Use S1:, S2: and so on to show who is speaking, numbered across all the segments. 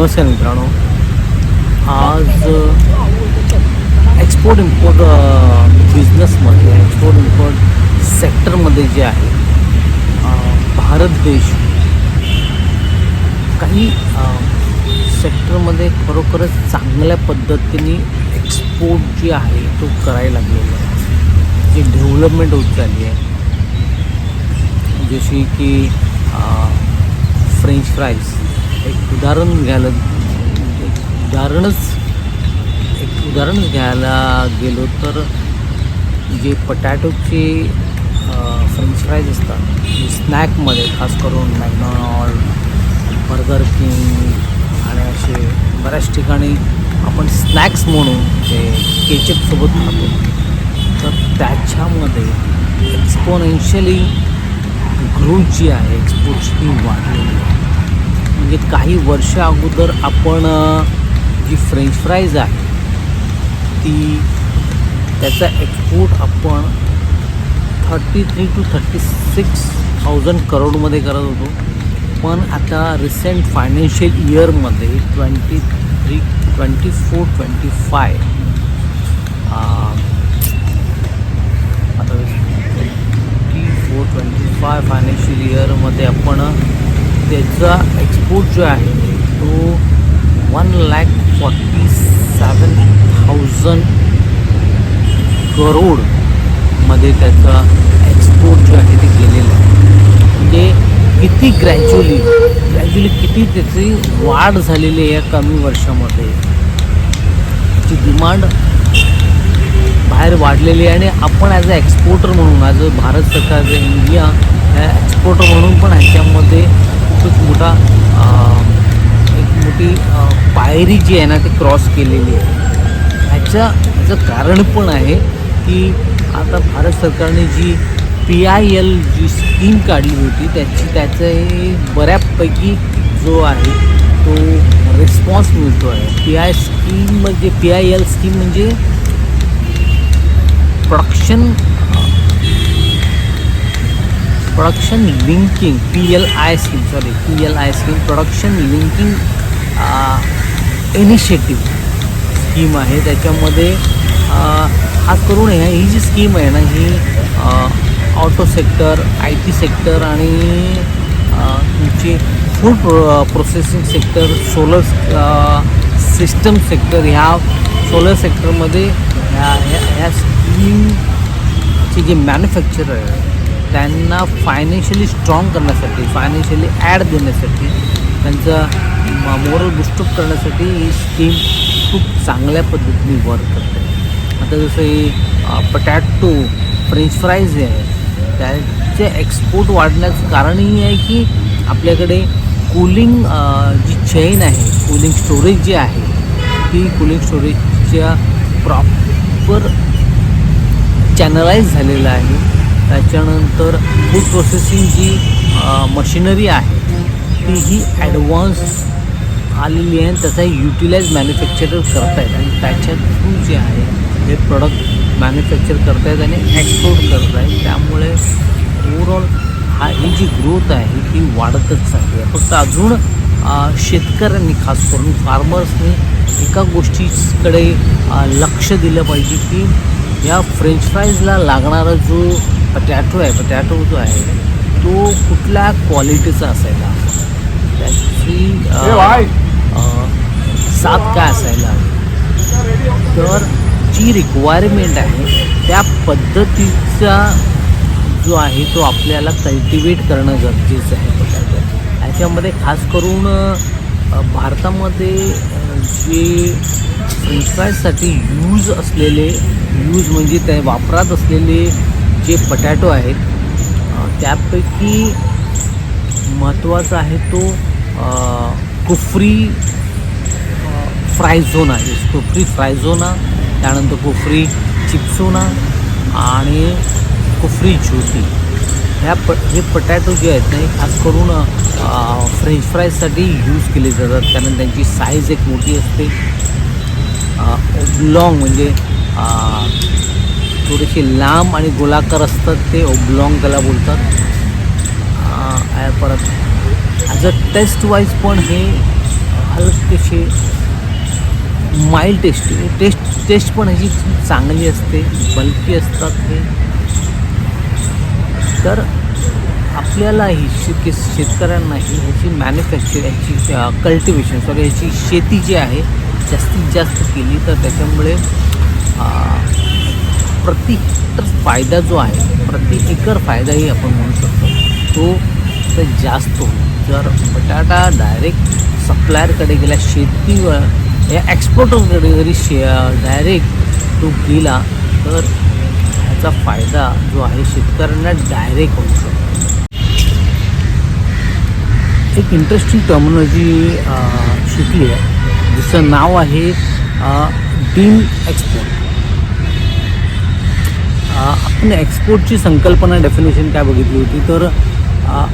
S1: नमस्कार मित्रांनो. आज एक्सपोर्ट इम्पोर्ट बिझनेसमध्ये एक्सपोर्ट इम्पोर्ट सेक्टरमध्ये जे आहे भारत देश काही सेक्टरमध्ये खरोखरच चांगल्या पद्धतीने एक्सपोर्ट जी आहे तो करायला लागलेला आहे. जी डेव्हलपमेंट होत चालली आहे. जशी की फ्रेंच फ्राईज एक उदाहरण घ्यायला एक उदाहरणच एक उदाहरणच घ्यायला गेलो तर जे पटॅटोचे फ्रेंच फ्राईज असतात जे स्नॅकमध्ये खास करून मॅकडॉनल्ड बर्गर किंग आणि असे बऱ्याच ठिकाणी आपण स्नॅक्स म्हणून ते केचपसोबत खातो. तर त्याच्यामध्ये एक्सपोनेन्शियली ग्रोथ जी आहे एक्सपोर्टची ही वाढलेली आहे. म्हणजे काही वर्ष अगोदर आपण जी फ्रेंच फ्राईज आहे ती त्याचा एक्सपोर्ट आपण thirty three to thirty six thousand करोडमध्ये करत होतो. पण आता रिसेंट फायनान्शियल इयरमध्ये twenty three twenty four twenty five आता twenty four twenty five financial इयरमध्ये आपण त्याचा एक्सपोर्ट जो आहे तो one lakh forty seven thousand करोडमध्ये त्याचा एक्सपोर्ट जो आहे ते केलेलं आहे. म्हणजे किती ग्रॅज्युअली ग्रॅज्युअली किती त्याची वाढ झालेली आहे या कमी वर्षामध्ये. ती डिमांड बाहेर वाढलेली आहे आणि आपण ॲज अ एक्सपोर्टर म्हणून ॲज अ भारत सरकार इंडिया एक्सपोर्टर म्हणून पण ह्याच्यामध्ये खूप मोठा एक मोठी पायरी जी आहे ना ती क्रॉस केलेली आहे. ह्याच्या ह्याचं कारण पण आहे की आता भारत सरकारने जी P I L G scheme काढली होती त्याची त्याचे बऱ्यापैकी जो आहे तो रिस्पॉन्स मिळतो आहे. पी आय स्कीम म्हणजे पी आय एल स्कीम म्हणजे production production linking P L I scheme sorry P L I scheme production linking initiative scheme आहे. त्याच्यामध्ये खास करून ह्या ही जी स्कीम आहे ना ही auto sector I T sector आणि तुमची food pro processing sector solar system sector ह्या सोलर सेक्टरमध्ये ह्या ह्या ह्या स्कीमचे जे मॅन्युफॅक्चरर आहे त्यांना फायनान्शियली स्ट्रॉंग करण्यासाठी फायनान्शियली ॲड देण्यासाठी त्यांचं मोरल बुस्टअप करण्यासाठी ही स्कीम खूप चांगल्या पद्धतीने वर्क करते. आता जसं हे पटॅटो फ्रेंच फ्राईज आहे त्याचे एक्सपोर्ट वाढण्याचं कारणही आहे की आपल्याकडे कूलिंग जी चेन आहे कूलिंग स्टोरेज जी आहे ती कूलिंग स्टोरेजच्या प्रॉपर चॅनलाइज झालेलं आहे. त्याच्यानंतर फूड प्रोसेसिंग जी मशिनरी आहे ती ही ॲडव्हान्स आलेली आहे त्याचा युटिलाइज मॅन्युफॅक्चरर करतायत आणि त्याच्या थ्रू जे आहे हे प्रॉडक्ट मॅन्युफॅक्चर करतायत आणि एक्सपोर्ट करत आहेत. त्यामुळे ओवरऑल हा ही जी ग्रोथ आहे ती वाढतच चालली आहे. फक्त अजून शेतकऱ्यांनी खास करून फार्मर्सनी एका गोष्टीकडे लक्ष दिलं पाहिजे की या फ्रेंच फ्राईजला लागणारा जो पटॅटो आहे पटॅटो जो आहे तो कुठल्या क्वालिटीचा असायला. त्याची सात काय असायला? तर जी रिक्वायरमेंट आहे त्या पद्धतीचा जो आहे तो आपल्याला कल्टिवेट करणं गरजेचं आहे पोटॅटो ह्याच्यामध्ये खास करून भारतामध्ये जे फ्रेंचफ्राईजसाठी यूज असलेले यूज म्हणजे ते वापरात असलेले जे पटॅटो आहेत त्यापैकी महत्त्वाचा आहे तो कुफरी कुफ्री फ्राय झोन. आहे कुफ्री त्यानंतर कुफ्री चिप्सोना आणि कुफ्री ज्योती. ह्या प हे पटॅटो जे आहेत ना हे खास करून फ्रेंच फ्राईजसाठी यूज केले जातात. कारण त्यांची साईज एक मोठी असते. ओब्लॉंग म्हणजे थोडेसे लांब आणि गोलाकार असतात ते ओब्लॉंग त्याला बोलतात. परत ॲज अ टेस्ट वाईज पण हे हलकेसे माइल्ड टेस्ट टेस्ट टेस्ट पण ह्याची चांगली असते बल्की असतात हे तर आपल्यालाही शेत शेतकऱ्यांनाही ह्याची मॅन्युफॅक्चर ह्याची कल्टिवेशन सॉरी ह्याची शेती जी आहे जास्तीत जास्त केली तर त्याच्यामुळे प्रति हेक्टर फायदा जो आहे प्रति एकर फायदाही आपण म्हणू शकतो. तो तर जास्त होईल. जर बटाटा डायरेक्ट सप्लायरकडे गेला शेतीवर या एक्सपोर्टरकडे जरी शे डायरेक्ट तो गेला तर ह्याचा फायदा जो आहे शेतकऱ्यांना डायरेक्ट होऊ शकतो. एक इंटरेस्टिंग टर्मिनॉलॉजी शिकली आहे. जिचं नाव आहे डीम एक्सपोर्ट आपण एक्सपोर्टची संकल्पना डेफिनेशन काय बघितली होती? तर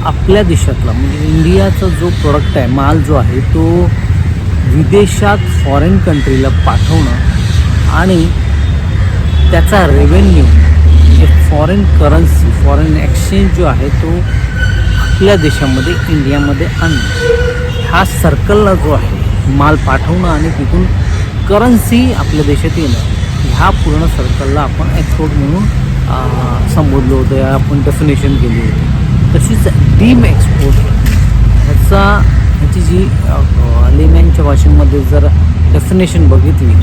S1: आपल्या देशातला म्हणजे इंडियाचा जो प्रोडक्ट आहे माल जो आहे तो विदेशात फॉरेन कंट्रीला पाठवणं आणि त्याचा रेव्हेन्यू म्हणजे फॉरेन करन्सी फॉरेन एक्सचेंज जो आहे तो आपल्या देशामध्ये इंडियामध्ये आणणं. हा सर्कलला जो आहे माल पाठवणं आणि तिथून करन्सी आपल्या देशात येणं ह्या पूर्ण सर्कलला आपण एक्सपोर्ट म्हणून संबोधलं होतं. या आपण डेफिनेशन केली होती. तशीच डीम एक्सपोर्ट ह्याचा ह्याची जी लेमॅनच्या भाषेमध्ये जर डेफिनेशन बघितली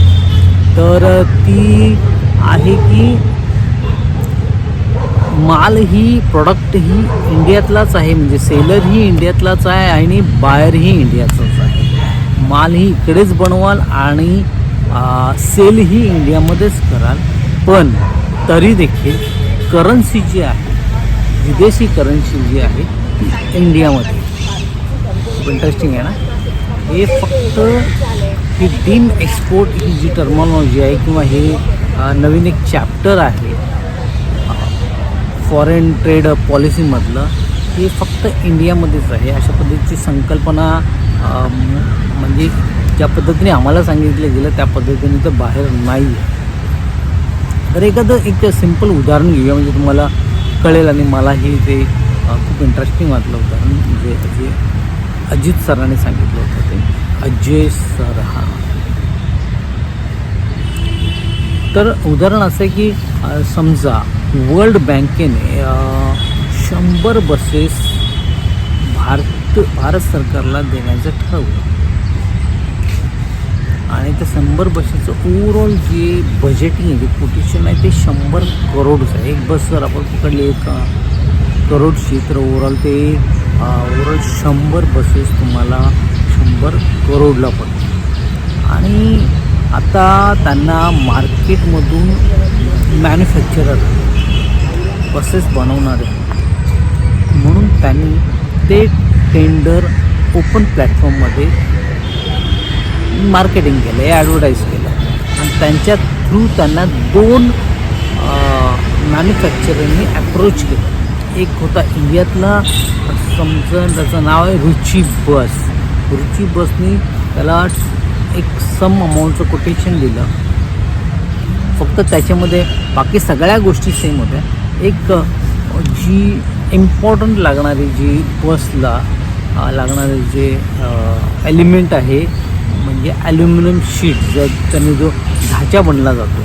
S1: तर ती आहे की माल ही प्रॉडक्ट ही इंडियातलाच आहे. म्हणजे सेलर ही इंडियातलाच आहे आणि बायर ही इंडियाचाच आहे. मालही इकडेच बनवाल आणि सेलही इंडियामध्येच कराल. पण तरी देखील करन्सी जी आहे विदेशी करन्सी जी आहे इंडियामध्ये. इंटरेस्टिंग आहे ना? हे फक्त ही डीम एक्सपोर्ट ही जी टर्मॉलॉजी आहे किंवा हे नवीन एक चॅप्टर आहे फॉरेन ट्रेड पॉलिसीमधलं हे फक्त इंडियामध्येच आहे. अशा पद्धतीची संकल्पना म्हणजे ज्या पद्धतीने आम्हाला सांगितलं गेलं त्या पद्धतीने तर बाहेर नाही आहे. तर एखादं एक सिंपल उदाहरण घेऊया म्हणजे तुम्हाला कळेल आणि मलाही ते खूप इंटरेस्टिंग वाटलं उदाहरण म्हणजे जे अजित सरांनी सांगितलं होतं ते. अजय सर हा. तर उदाहरण असं आहे की समजा वर्ल्ड बँकेने शंभर बसेस भारत भारत सरकारला देण्याचं ठरवलं. आणि त्या शंभर बसेसचं ओव्हरऑल जे बजेटिंग आहे जे कोटेशन आहे ते शंभर करोडचं आहे. एक बस जर आपण पकडली एक करोडची तर ओव्हरऑल ते ओव्हरऑल शंभर बसेस तुम्हाला शंभर करोडला पडते आणि आता त्यांना मार्केटमधून मॅन्युफॅक्चरर बसेस बनवणारे म्हणून त्यांनी ते टेंडर ओपन प्लॅटफॉर्ममध्ये मार्केटिंग केलं आहे ॲडव्हर्टाईज केलं. आणि त्यांच्या थ्रू त्यांना दोन मॅन्युफॅक्चररनी अप्रोच केलं. एक होता इंडियातला समजा त्याचं नाव आहे रुची बस. रुची बसनी त्याला एक सम अमाऊंटचं कोटेशन दिलं. फक्त त्याच्यामध्ये बाकी सगळ्या गोष्टी सेम होत्या. एक जी इम्पॉर्टंट लागणारी जी बसला लागणारे जे एलिमेंट आहे म्हणजे ॲल्युमिनियम शीट ज्या त्याने जो ढाचा बनला जातो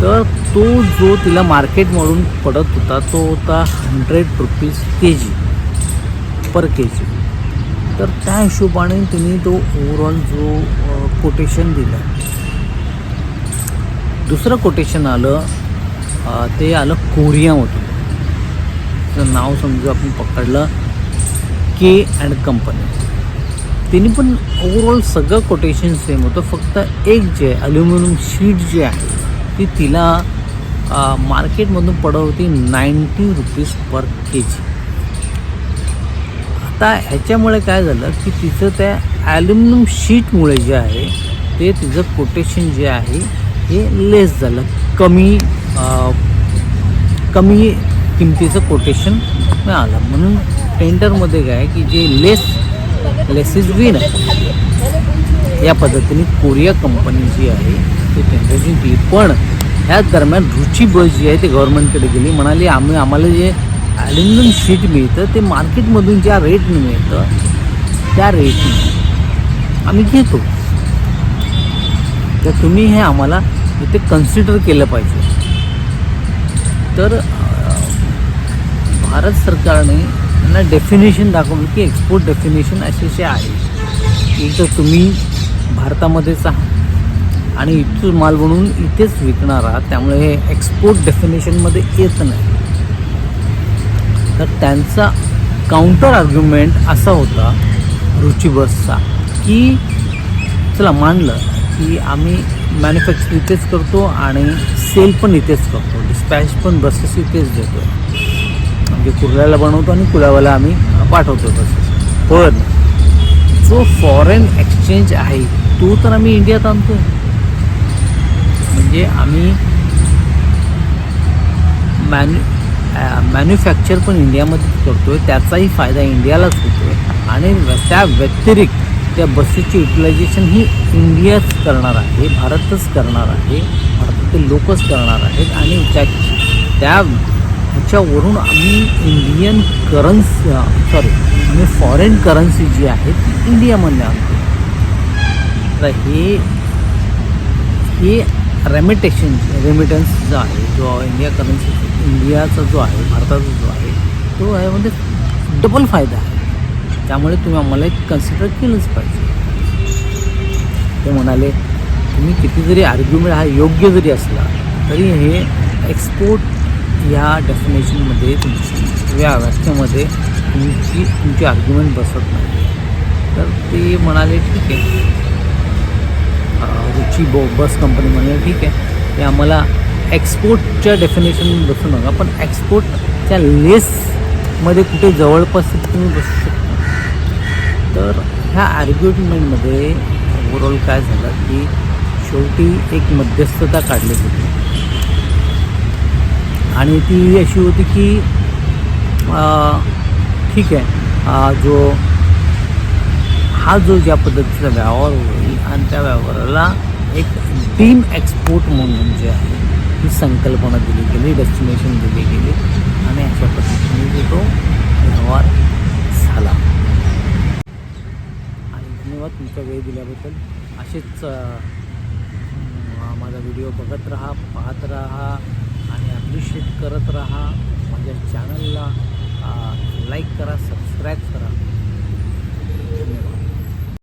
S1: तर तो जो तिला मार्केटमधून पडत होता तो होता हंड्रेड रुपीज के जी पर के जी तर त्या हिशोबाने तिने तो ओव्हरऑल जो कोटेशन दिलं. दुसरं कोटेशन आलं ते आलं कोरियामधून त्याचं नाव समजू आपण पकडलं. के अँड कंपनी तिने पण ओवरऑल सगळं कोटेशन सेम होतं. फक्त एक जे आहे अल्युमिनियम शीट जी आहे ती तिला मार्केटमधून पडत होती नाईन्टी रुपीज पर के जी आता ह्याच्यामुळे काय झालं की तिचं त्या ॲल्युमिनियम शीटमुळे जे आहे ते तिचं कोटेशन जे आहे हे लेस झालं. कमी आ, कमी किमतीचं कोटेशन मिळालं. म्हणून टेंडरमध्ये काय की जे लेस लेस इज विन या पद्धतीने कोरिया कंपनी जी आहे ती टेंडर जिंकली पण ह्या दरम्यान रुची बस जी आहे ती गव्हर्नमेंटकडे गेली. म्हणाली आम्ही आम्हाला जे ॲल्युमिनियम शीट मिळतं ते मार्केटमधून ज्या रेटने मिळतं त्या रेटने आम्ही घेतो. तर तुम्ही हे आम्हाला इथे कन्सिडर केलं पाहिजे. तर भारत सरकारने त्यांना डेफिनेशन दाखवलं की एक्सपोर्ट डेफिनेशन असे असे आहे एक तर तुम्ही भारतामध्येच आहात आणि इथून माल बनवून इथेच विकणार आहात त्यामुळे हे एक्सपोर्ट डेफिनेशनमध्ये येत नाही. तर त्यांचा काउंटर आर्ग्युमेंट असा होता रुची बसचा की चला मानलं की आम्ही मॅन्युफॅक्चर इथेच करतो आणि सेल पण इथेच करतो डिस्पॅच पण बसेस इथेच देतो म्हणजे कुर्ल्याला बनवतो आणि कुल्यावाला आम्ही पाठवतो तसंच पण जो फॉरेन एक्सचेंज आहे तो तर आम्ही इंडियात आणतो म्हणजे आम्ही मॅन्यु मॅन्युफॅक्चर पण इंडियामध्येच करतो आहे त्याचाही फायदा इंडियालाच होतो आहे आणि त्या व्यतिरिक्त त्या बसेसची युटिलायझेशन ही इंडियाच करणार आहे भारतच करणार आहे भारतातील लोकच करणार आहेत. आणि त्या त्या ह्याच्यावरून आम्ही इंडियन करन्सी सॉरी आम्ही फॉरेन करन्सी जी आहे ती इंडियामध्ये आणतो. तर हे हे रेमिटेशन रेमिटन्स जो आहे जो इंडिया करन्सी इंडियाचा जो आहे भारताचा जो आहे तो आहे म्हणजे डबल फायदा आहे. त्यामुळे तुम्ही आम्हाला एक कन्सिडर केलंच पाहिजे. ते म्हणाले तुम्ही किती जरी आर्ग्युमेंट हा योग्य जरी असला तरी हे एक्सपोर्ट ह्या डेफिनेशनमध्ये तुमची या व्याख्येमध्ये तुमची तुमची आर्ग्युमेंट बसत नाही. तर ते म्हणाले ठीक आहे. रुची बो बस कंपनी म्हणाले ठीक आहे. ते आम्हाला एक्सपोर्टच्या डेफिनेशन बसू नका पण एक्सपोर्टच्या लेसमध्ये कुठे जवळपास तुम्ही बसू शकता. तर ह्या आर्ग्युमेंटमध्ये ओव्हरऑल काय झालं की शेवटी एक मध्यस्थता काढली होती. आणि ती अशी होती की ठीक आहे. जो हा जो ज्या पद्धतीचा व्यवहार होईल आणि त्या व्यवहाराला एक डीम एक्सपोर्ट म्हणून जे आहे ही संकल्पना दिली गेली डेस्टिनेशन दिली गेली आणि अशा पद्धतीने जो तो व्यवहार झाला. आणि धन्यवाद तुमचा वेळ दिल्याबद्दल. असेच माझा व्हिडिओ बघत राहा पाहत राहा. अप्रिशिएट करत राहा माझ्या चॅनलला लाईक करा सबस्क्राईब करा. धन्यवाद.